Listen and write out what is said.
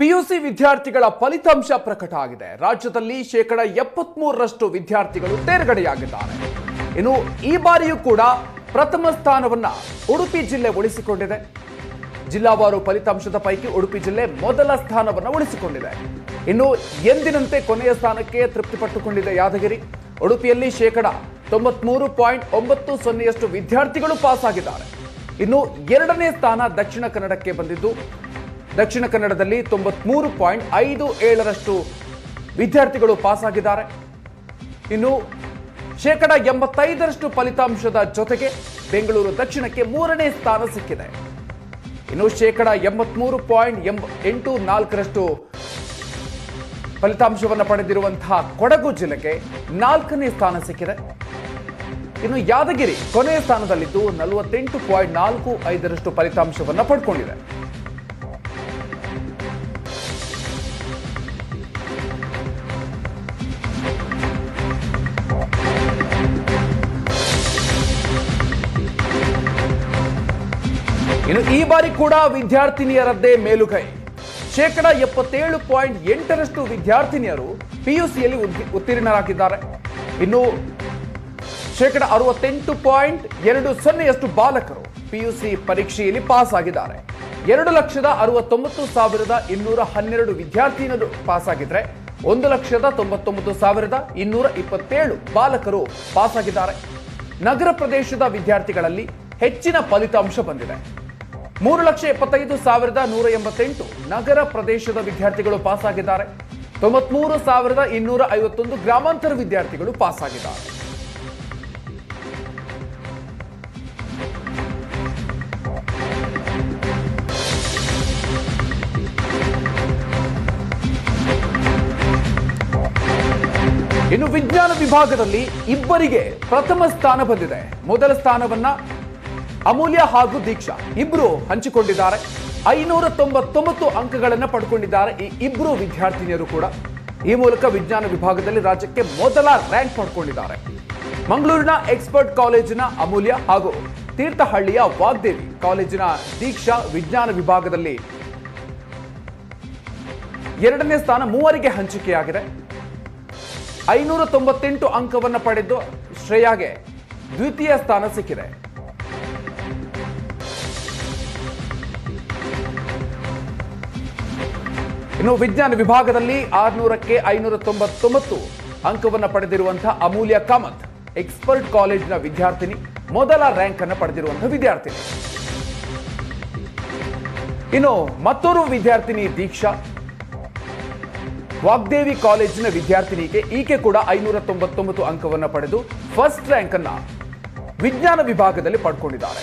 PUC ವಿದ್ಯಾರ್ಥಿಗಳ ಫಲಿತಾಂಶ ಪ್ರಕಟ ಆಗಿದೆ. ರಾಜ್ಯದಲ್ಲಿ ಶೇಕಡ ಎಪ್ಪತ್ಮೂರರಷ್ಟು ವಿದ್ಯಾರ್ಥಿಗಳು ತೇರ್ಗಡೆಯಾಗಿದ್ದಾರೆ. ಇನ್ನು ಈ ಬಾರಿಯೂ ಕೂಡ ಪ್ರಥಮ ಸ್ಥಾನವನ್ನ ಉಡುಪಿ ಜಿಲ್ಲೆ ಉಳಿಸಿಕೊಂಡಿದೆ. ಜಿಲ್ಲಾವಾರು ಫಲಿತಾಂಶದ ಪೈಕಿ ಉಡುಪಿ ಜಿಲ್ಲೆ ಮೊದಲ ಸ್ಥಾನವನ್ನು ಉಳಿಸಿಕೊಂಡಿದೆ. ಇನ್ನು ಎಂದಿನಂತೆ ಕೊನೆಯ ಸ್ಥಾನಕ್ಕೆ ತೃಪ್ತಿಪಟ್ಟುಕೊಂಡಿದೆ ಯಾದಗಿರಿ. ಉಡುಪಿಯಲ್ಲಿ ಶೇಕಡ ತೊಂಬತ್ಮೂರು ಪಾಯಿಂಟ್ ಒಂಬತ್ತು ಸೊನ್ನೆಯಷ್ಟು ವಿದ್ಯಾರ್ಥಿಗಳು ಪಾಸ್ ಆಗಿದ್ದಾರೆ ಇನ್ನು ಎರಡನೇ ಸ್ಥಾನ ದಕ್ಷಿಣ ಕನ್ನಡಕ್ಕೆ ಬಂದಿದ್ದು ದಕ್ಷಿಣ ಕನ್ನಡದಲ್ಲಿ ತೊಂಬತ್ಮೂರು ಪಾಯಿಂಟ್ ಐದು ಏಳರಷ್ಟು ವಿದ್ಯಾರ್ಥಿಗಳು ಪಾಸ್ ಆಗಿದ್ದಾರೆ. ಇನ್ನು ಶೇಕಡ ಎಂಬತ್ತೈದರಷ್ಟು ಫಲಿತಾಂಶದ ಜೊತೆಗೆ ಬೆಂಗಳೂರು ದಕ್ಷಿಣಕ್ಕೆ ಮೂರನೇ ಸ್ಥಾನ ಸಿಕ್ಕಿದೆ. ಇನ್ನು ಶೇಕಡ ಎಂಬತ್ಮೂರು ಪಾಯಿಂಟ್ ಎಂಬ ಎಂಟು ನಾಲ್ಕರಷ್ಟು ಫಲಿತಾಂಶವನ್ನು ಪಡೆದಿರುವಂತಹ ಕೊಡಗು ಜಿಲ್ಲೆಗೆ ನಾಲ್ಕನೇ ಸ್ಥಾನ ಸಿಕ್ಕಿದೆ. ಇನ್ನು ಯಾದಗಿರಿ ಕೊನೆಯ ಸ್ಥಾನದಲ್ಲಿದ್ದು ನಲವತ್ತೆಂಟು ಪಾಯಿಂಟ್ ನಾಲ್ಕು ಐದರಷ್ಟು ಫಲಿತಾಂಶವನ್ನು ಪಡ್ಕೊಂಡಿದೆ. ಇನ್ನು ಈ ಬಾರಿ ಕೂಡ ವಿದ್ಯಾರ್ಥಿನಿಯರದ್ದೇ ಮೇಲುಗೈ. ಶೇಕಡ ಎಪ್ಪತ್ತೇಳು ಪಾಯಿಂಟ್ ಎಂಟರಷ್ಟು ವಿದ್ಯಾರ್ಥಿನಿಯರು ಪಿಯುಸಿಯಲ್ಲಿ ಉತ್ತೀರ್ಣರಾಗಿದ್ದಾರೆ. ಇನ್ನು ಶೇಕಡ ಅರವತ್ತೆಂಟು ಪಾಯಿಂಟ್ ಎರಡು ಸೊನ್ನೆಯಷ್ಟು ಬಾಲಕರು ಪಿಯುಸಿ ಪರೀಕ್ಷೆಯಲ್ಲಿ ಪಾಸ್ ಆಗಿದ್ದಾರೆ ಎರಡು ಲಕ್ಷದ ಅರವತ್ತೊಂಬತ್ತು ಸಾವಿರದ ಇನ್ನೂರ ಹನ್ನೆರಡು ವಿದ್ಯಾರ್ಥಿನಿಯರು ಪಾಸ್ ಆಗಿದ್ರೆ ಒಂದು ಲಕ್ಷದ ತೊಂಬತ್ತೊಂಬತ್ತು ಸಾವಿರದ ಇನ್ನೂರ ಇಪ್ಪತ್ತೇಳು ಬಾಲಕರು ಪಾಸ್ ಆಗಿದ್ದಾರೆ ನಗರ ಪ್ರದೇಶದ ವಿದ್ಯಾರ್ಥಿಗಳಲ್ಲಿ ಹೆಚ್ಚಿನ ಫಲಿತಾಂಶ ಬಂದಿದೆ. ಮೂರು ಲಕ್ಷ ಎಪ್ಪತ್ತೈದು ಸಾವಿರದ ನೂರ ಎಂಬತ್ತೆಂಟು ನಗರ ಪ್ರದೇಶದ ವಿದ್ಯಾರ್ಥಿಗಳು ಪಾಸ್ ಆಗಿದ್ದಾರೆ ತೊಂಬತ್ಮೂರು ಸಾವಿರದ ಇನ್ನೂರ ಐವತ್ತೊಂದು ಗ್ರಾಮಾಂತರ ವಿದ್ಯಾರ್ಥಿಗಳು ಪಾಸ್ ಆಗಿದ್ದಾರೆ ಇನ್ನು ವಿಜ್ಞಾನ ವಿಭಾಗದಲ್ಲಿ ಇಬ್ಬರಿಗೆ ಪ್ರಥಮ ಸ್ಥಾನ ಬಂದಿದೆ. ಮೊದಲ ಸ್ಥಾನವನ್ನ ಅಮೂಲ್ಯ ಹಾಗೂ ದೀಕ್ಷಾ ಇಬ್ರು ಹಂಚಿಕೊಂಡಿದ್ದಾರೆ. ಐನೂರ ತೊಂಬತ್ತೊಂಬತ್ತು ಅಂಕಗಳನ್ನು ಪಡ್ಕೊಂಡಿದ್ದಾರೆ ಈ ಇಬ್ರು ವಿದ್ಯಾರ್ಥಿನಿಯರು ಕೂಡ. ಈ ಮೂಲಕ ವಿಜ್ಞಾನ ವಿಭಾಗದಲ್ಲಿ ರಾಜ್ಯಕ್ಕೆ ಮೊದಲ ರ್ಯಾಂಕ್ ಪಡ್ಕೊಂಡಿದ್ದಾರೆ. ಮಂಗಳೂರಿನ ಎಕ್ಸ್ಪರ್ಟ್ ಕಾಲೇಜಿನ ಅಮೂಲ್ಯ ಹಾಗೂ ತೀರ್ಥಹಳ್ಳಿಯ ವಾಗ್ದೇವಿ ಕಾಲೇಜಿನ ದೀಕ್ಷಾ ವಿಜ್ಞಾನ ವಿಭಾಗದಲ್ಲಿ ಎರಡನೇ ಸ್ಥಾನ ಮೂವರಿಗೆ ಹಂಚಿಕೆಯಾಗಿದೆ. ಐನೂರ ತೊಂಬತ್ತೆಂಟು ಅಂಕವನ್ನು ಪಡೆದು ಶ್ರೇಯಾಗೆ ದ್ವಿತೀಯ ಸ್ಥಾನ ಸಿಕ್ಕಿದೆ. ಇನ್ನು ವಿಜ್ಞಾನ ವಿಭಾಗದಲ್ಲಿ ಆರ್ನೂರಕ್ಕೆ ಐನೂರ ತೊಂಬತ್ತೊಂಬತ್ತು ಅಂಕವನ್ನು ಪಡೆದಿರುವಂತಹ ಅಮೂಲ್ಯ ಕಾಮತ್, ಎಕ್ಸ್ಪರ್ಟ್ ಕಾಲೇಜಿನ ವಿದ್ಯಾರ್ಥಿನಿ, ಮೊದಲ ರ್ಯಾಂಕ್ ಅನ್ನು ಪಡೆದಿರುವಂತಹ ವಿದ್ಯಾರ್ಥಿನಿ. ಇನ್ನು ಮತ್ತೊರು ವಿದ್ಯಾರ್ಥಿನಿ ದೀಕ್ಷಾ, ವಾಗ್ದೇವಿ ಕಾಲೇಜಿನ ವಿದ್ಯಾರ್ಥಿನಿಗೆ ಈಕೆ ಕೂಡ ಐನೂರ ತೊಂಬತ್ತೊಂಬತ್ತು ಅಂಕವನ್ನು ಪಡೆದು ಫಸ್ಟ್ ರ್ಯಾಂಕ್ ಅನ್ನ ವಿಜ್ಞಾನ ವಿಭಾಗದಲ್ಲಿ ಪಡ್ಕೊಂಡಿದ್ದಾರೆ.